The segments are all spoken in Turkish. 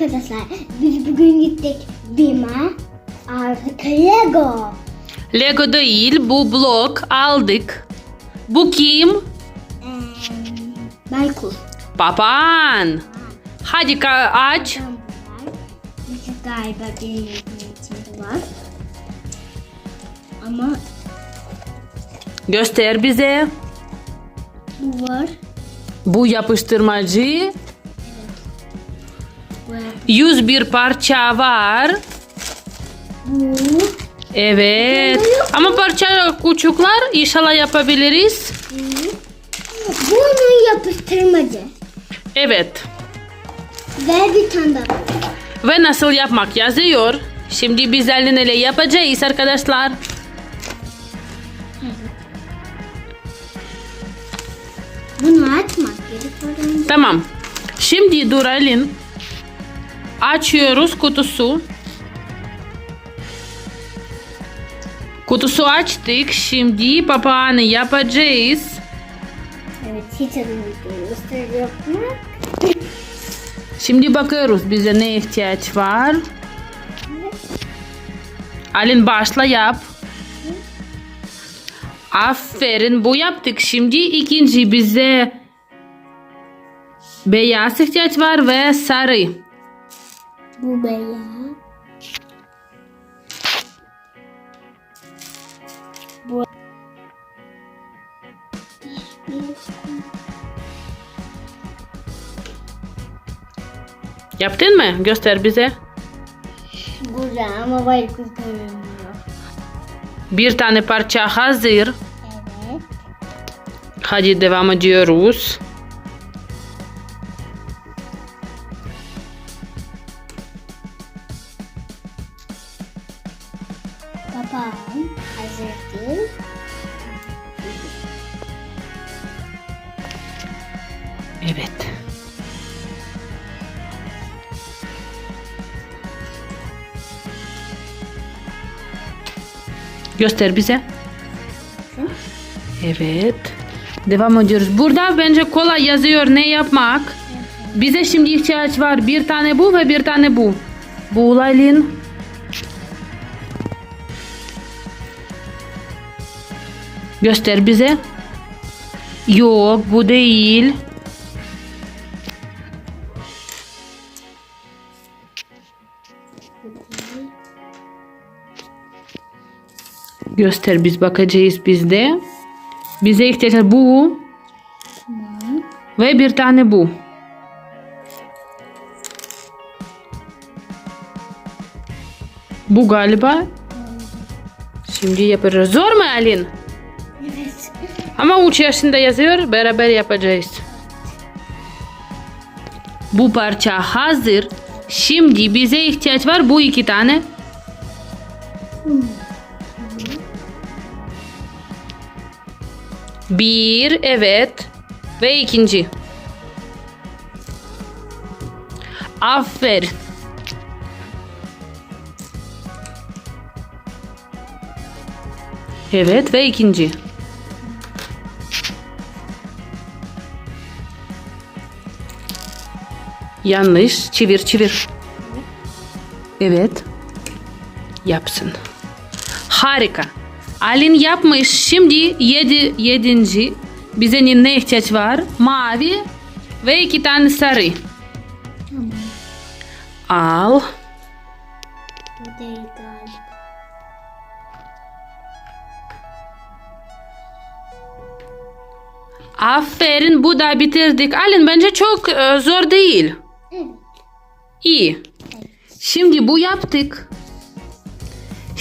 Arkadaşlar biz bugün gittik Bima artık Lego. Lego değil bu blok aldık. Bu kim? Ee, Baykuş. Papan. Hadi ka- aç. Galiba benim içinde var. Ama Göster bize. bu var. Bu yapıştırmacı. Bu, 101 parça var. Evet. Ama parça küçükler inşallah yapabiliriz. Bunu yapıştırmacı. Evet. Ve bir tane daha. Ve nasıl yapmak yazıyor. Şimdi biz elinle yapacağız arkadaşlar. Bunu açmak gerekiyor. Tamam. Şimdi duralım. Açıyoruz kutusu. Kutusu açtık. Şimdi papağanı yapacağız. Evet hiç adını mu? Şimdi bakıyoruz bize ne ihtiyaç var. Alin başla yap. Aferin bu yaptık. Şimdi ikinci bize beyaz ihtiyaç var ve sarı. Bu beyaz. Bu Yaptın mı? Göster bize. Güzel ama baykuş görünmüyor. Bir tane parça hazır. Evet. Hadi devam ediyoruz. Göster bize. Evet. Devam ediyoruz. Burada bence kolay yazıyor ne yapmak. Bize şimdi ihtiyaç var. Bir tane bu ve bir tane bu. Bu Laylin. Göster bize. Yok bu değil. Göster biz bakacağız bizde. Bize ihtiyaç bu ve bir tane bu. Bu galiba. Şimdi yapıyoruz. Zor mu Alin? Evet. Ama 3 yaşında yazıyor. Beraber yapacağız. Bu parça hazır. Şimdi bize ihtiyaç var bu iki tane. Bir, evet. Ve ikinci. Aferin. Evet ve ikinci. Yanlış. Çevir çevir. Evet. Yapsın. Harika. Alin yapmış. Şimdi yedi, yedinci. Bize ne ihtiyaç var? Mavi ve iki tane sarı. Tamam. Al. Bu değil galiba. Aferin bu da bitirdik. Alin bence çok e, zor değil. Evet. İyi. Şimdi bu yaptık.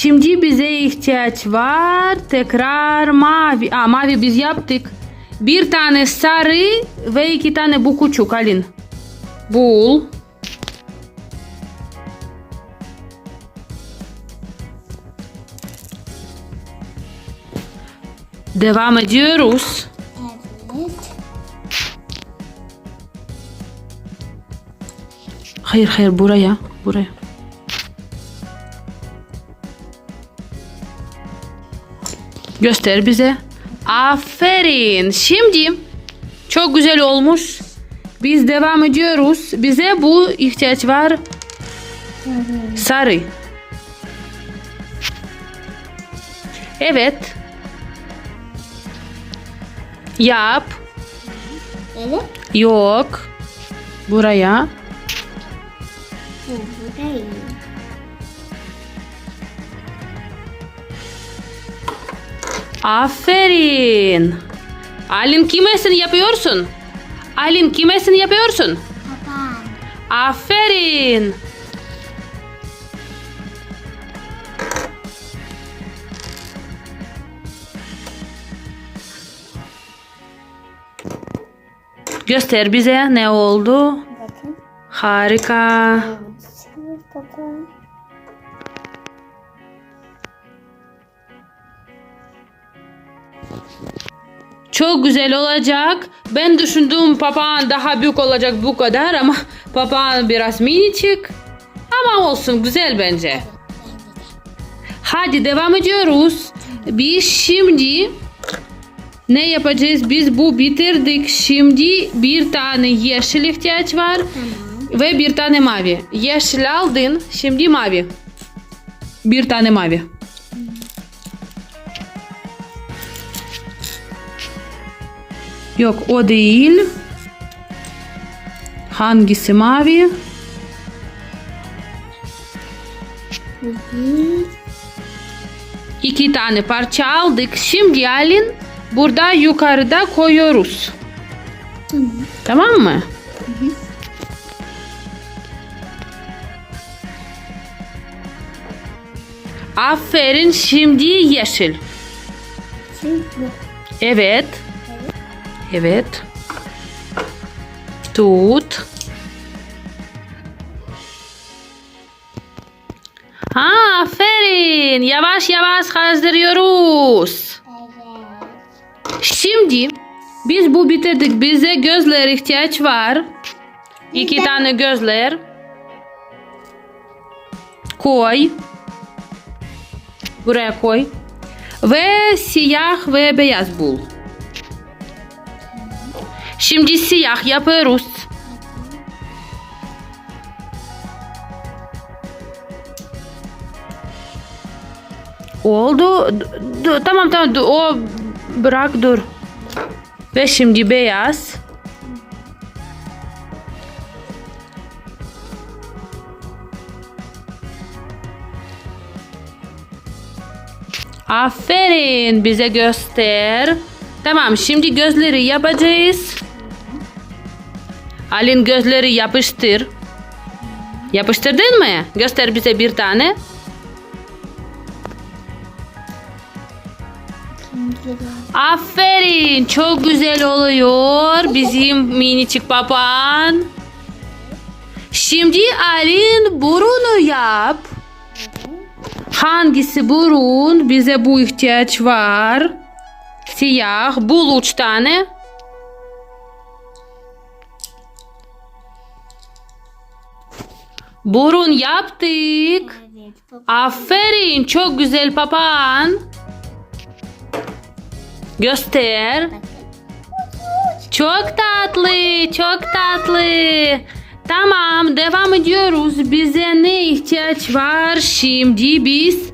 Şimdi bize ihtiyaç var. Tekrar mavi. Aa, mavi biz yaptık. Bir tane sarı ve iki tane bu küçük Alin. Bul. Devam ediyoruz. Evet. Hayır hayır buraya. Buraya. Göster bize. Aferin. Şimdi çok güzel olmuş. Biz devam ediyoruz. Bize bu ihtiyaç var. Sarı. Evet. Yap. Evet. Yok. Buraya. Bu Aferin. Alin kimesini yapıyorsun? Alin kimesini yapıyorsun? Papağan. Aferin. Göster bize ne oldu? Bakın. Harika. Şimdi Çok güzel olacak. Ben düşündüm papağan daha büyük olacak bu kadar ama papağan biraz minicik. Ama olsun güzel bence. Hadi devam ediyoruz. Biz şimdi ne yapacağız? Biz bu bitirdik. Şimdi bir tane yeşil ihtiyaç var ve bir tane mavi. Yeşil aldın, şimdi mavi. Bir tane mavi. Yok o değil. Hangisi mavi? İki tane parça aldık. Şimdi Alin burada yukarıda koyuyoruz. Tamam. Tamam mı? Aferin şimdi yeşil. Şimdi bu. Evet. Evet. Tut. Ha, aferin. Yavaş yavaş hazırlıyoruz. Evet. Şimdi biz bu bitirdik. Bize gözler ihtiyaç var. İki tane gözler. Koy. Buraya koy. Ve siyah ve beyaz bul. Şimdi siyah yapıyoruz. Oldu. D- tamam tamam. D- O bırak dur. Ve şimdi beyaz. Aferin bize göster. Tamam şimdi gözleri yapacağız. Alin gözleri yapıştır. Yapıştırdın mı? Göster bize bir tane. Aferin çok güzel oluyor bizim minicik papağan. Şimdi Alin burunu yap. Hangisi burun? Bize bu ihtiyaç var. Siyah. Bul üç tane. Burun yaptık. Evet. Aferin çok güzel papağan. Göster. Çok tatlı, çok tatlı. Tamam, devam ediyoruz. Bize ne ihtiyaç var? Şimdi biz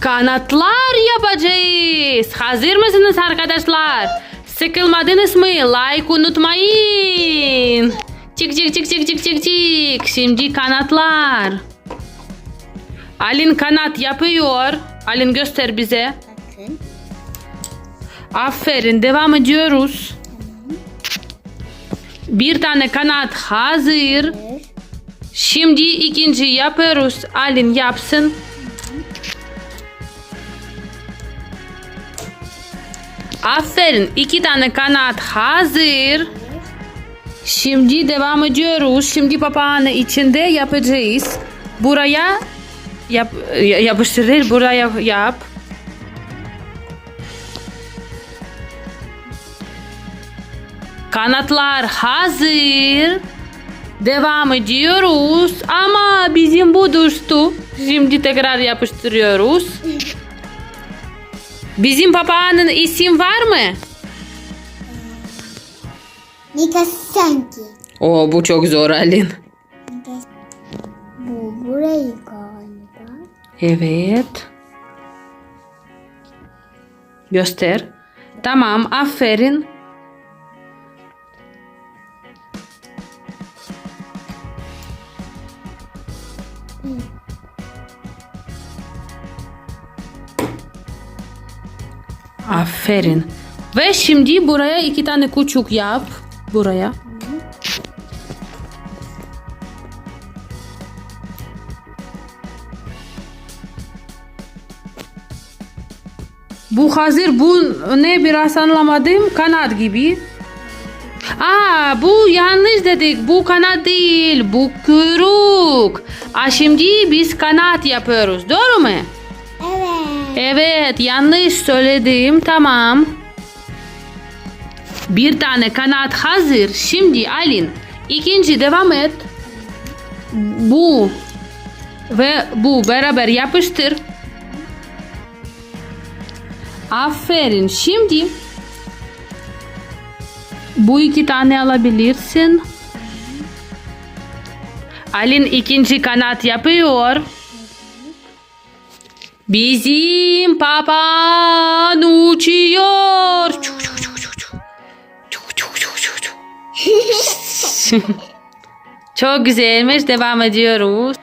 kanatlar yapacağız. Hazır mısınız arkadaşlar? Sıkılmadınız mı? Like unutmayın. Çık çık çık çık çık çık çık. Şimdi kanatlar. Alin kanat yapıyor. Alin göster bize. Bakın. Aferin devam ediyoruz. Bir tane kanat hazır. Bir. Şimdi ikinci yapıyoruz. Alin yapsın. Aferin iki tane kanat hazır. Şimdi devam ediyoruz. Şimdi papağanı içinde yapacağız. Buraya yap, yapıştırır. Buraya yap. Kanatlar hazır. Devam ediyoruz ama bizim bu düştü. Şimdi tekrar yapıştırıyoruz. Bizim papağanın isim var mı? Mika sanki. Oo bu çok zor Alin. Bu burayı galiba. Evet. Göster. Tamam, aferin. Aferin. Ve şimdi buraya iki tane küçük yap. Buraya. Bu hazır bu ne biraz anlamadım kanat gibi. Aa bu yanlış dedik bu kanat değil bu kuyruk. Aa, şimdi biz kanat yapıyoruz doğru mu? Evet. Evet yanlış söyledim tamam. Bir tane kanat hazır. Şimdi Alin ikinci devam et. Bu ve bu beraber yapıştır. Aferin. Şimdi bu iki tane alabilirsin. Alin ikinci kanat yapıyor. Bizim papan uçuyor. Çu, çu, Çok güzelmiş. Devam ediyoruz.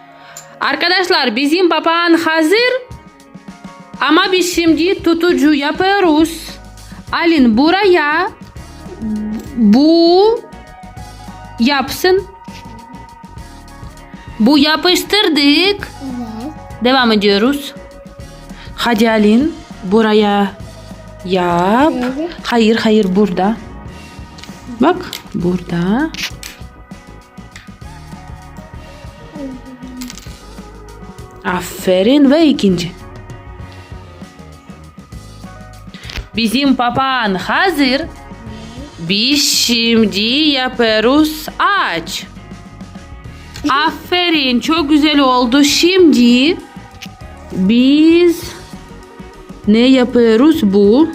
Arkadaşlar bizim papan hazır. Ama biz şimdi tutucu yapıyoruz. Alin buraya bu yapsın. Bu yapıştırdık. Evet. Devam ediyoruz. Hadi Alin buraya yap. Evet. Hayır hayır burada. Bak burada. Aferin ve ikinci. Bizim papan hazır. Biz şimdi yapıyoruz aç. Aferin çok güzel oldu. Şimdi biz ne yapıyoruz bu?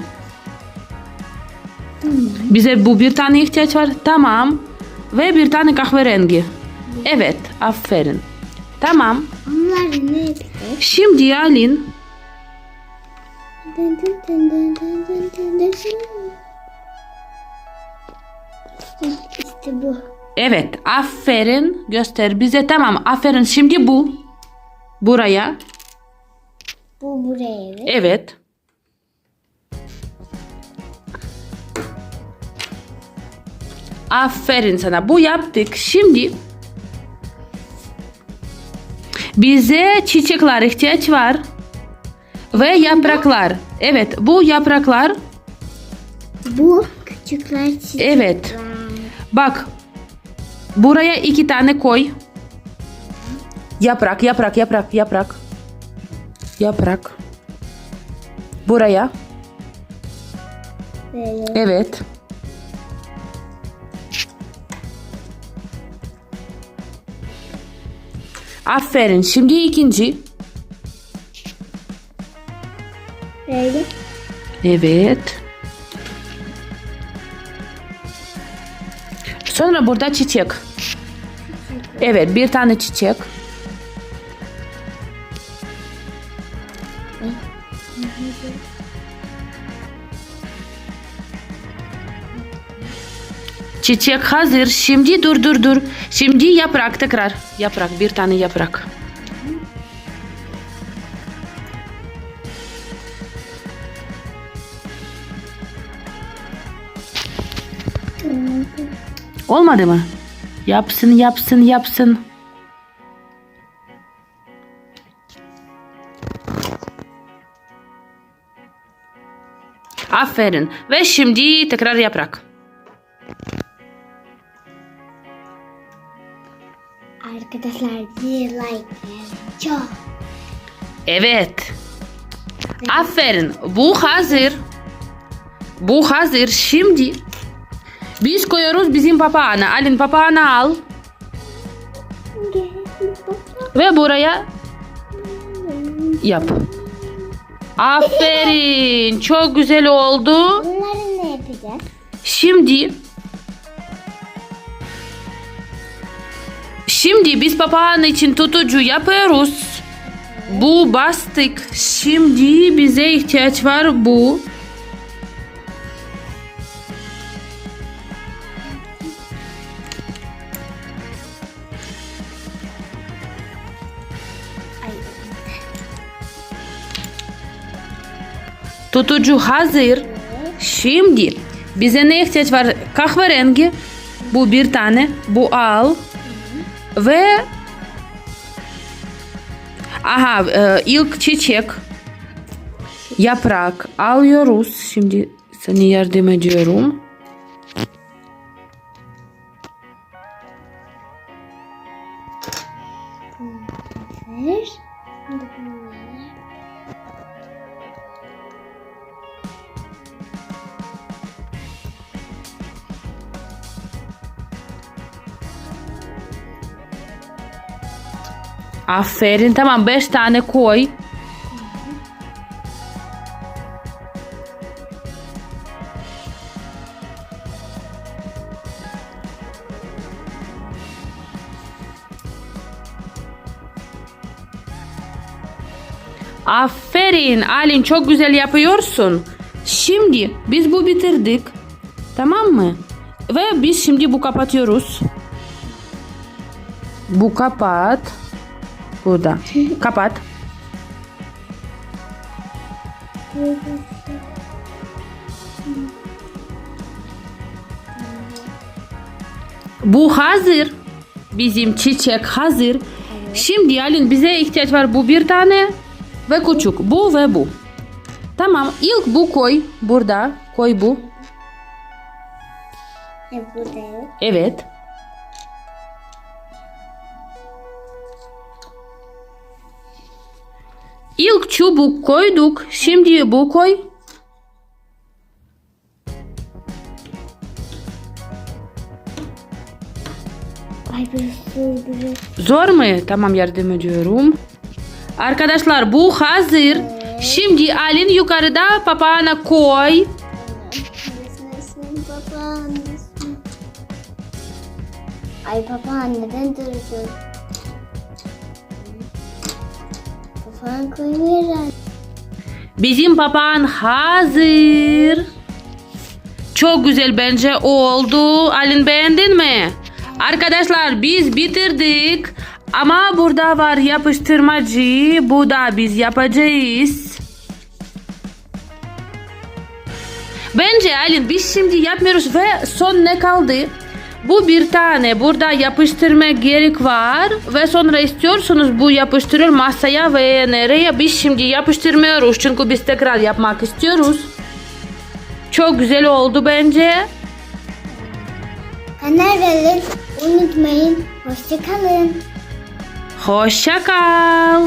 Bize bu bir tane ihtiyaç var. Tamam. Ve bir tane kahverengi. Evet. Aferin. Tamam. Onlar ne? Şimdi Alin İşte bu. evet aferin göster bize tamam aferin şimdi bu buraya Bu buraya evet. evet aferin sana bu yaptık şimdi bize çiçekler ihtiyaç var ve yapraklar evet bu yapraklar Bu küçükler çiçek. evet Bak. Buraya iki tane koy. Yaprak, yaprak, yaprak, yaprak. Yaprak. Buraya. Böyle. Evet. Aferin. Şimdi ikinci. Böyle. Evet. Sonra burada çiçek. Evet, bir tane çiçek. Çiçek hazır. Şimdi dur dur dur. Şimdi yaprak tekrar. Yaprak bir tane yaprak. Olmadı mı? Yapsın yapsın yapsın. Aferin. Ve şimdi tekrar yaprak. Arkadaşlar bir like. Çok. Evet. Aferin. Bu hazır. Bu hazır. Şimdi biz koyuyoruz bizim papağanı. Alin papağanı al. Ve buraya yap. Aferin. Çok güzel oldu. Bunları ne yapacağız? Şimdi Şimdi biz papağan için tutucu yapıyoruz. Bu bastık. Şimdi bize ihtiyaç var bu. Tutucu hazır. Şimdi bize ne ihtiyaç var? Kahverengi. Bu bir tane. Bu al. Ve Aha e, ilk çiçek yaprak alıyoruz. Şimdi sana yardım ediyorum. Aferin tamam 5 tane koy. Aferin Alin çok güzel yapıyorsun. Şimdi biz bu bitirdik. Tamam mı? Ve biz şimdi bu kapatıyoruz. Bu kapat. Burada. Kapat. Bu hazır. Bizim çiçek hazır. Şimdi Alin bize ihtiyaç var bu bir tane ve küçük. Bu ve bu. Tamam ilk bu koy burada. Koy bu. Evet. İlk çubuk koyduk. Şimdi bu koy. Ay Zor mu? Tamam yardım ediyorum. Arkadaşlar bu hazır. Şimdi Alin yukarıda papağana koy. Ay papağan neden durdun? Bizim papağan hazır. Çok güzel bence oldu. Alin beğendin mi? Arkadaşlar biz bitirdik. Ama burada var yapıştırmacı. Bu da biz yapacağız. Bence Alin biz şimdi yapmıyoruz ve son ne kaldı? Bu bir tane burada yapıştırma gerek var ve sonra istiyorsunuz bu yapıştırır masaya ve nereye biz şimdi yapıştırmıyoruz çünkü biz tekrar yapmak istiyoruz. Çok güzel oldu bence. Kanar verin. Unutmayın. Hoşçakalın. Hoşça kal.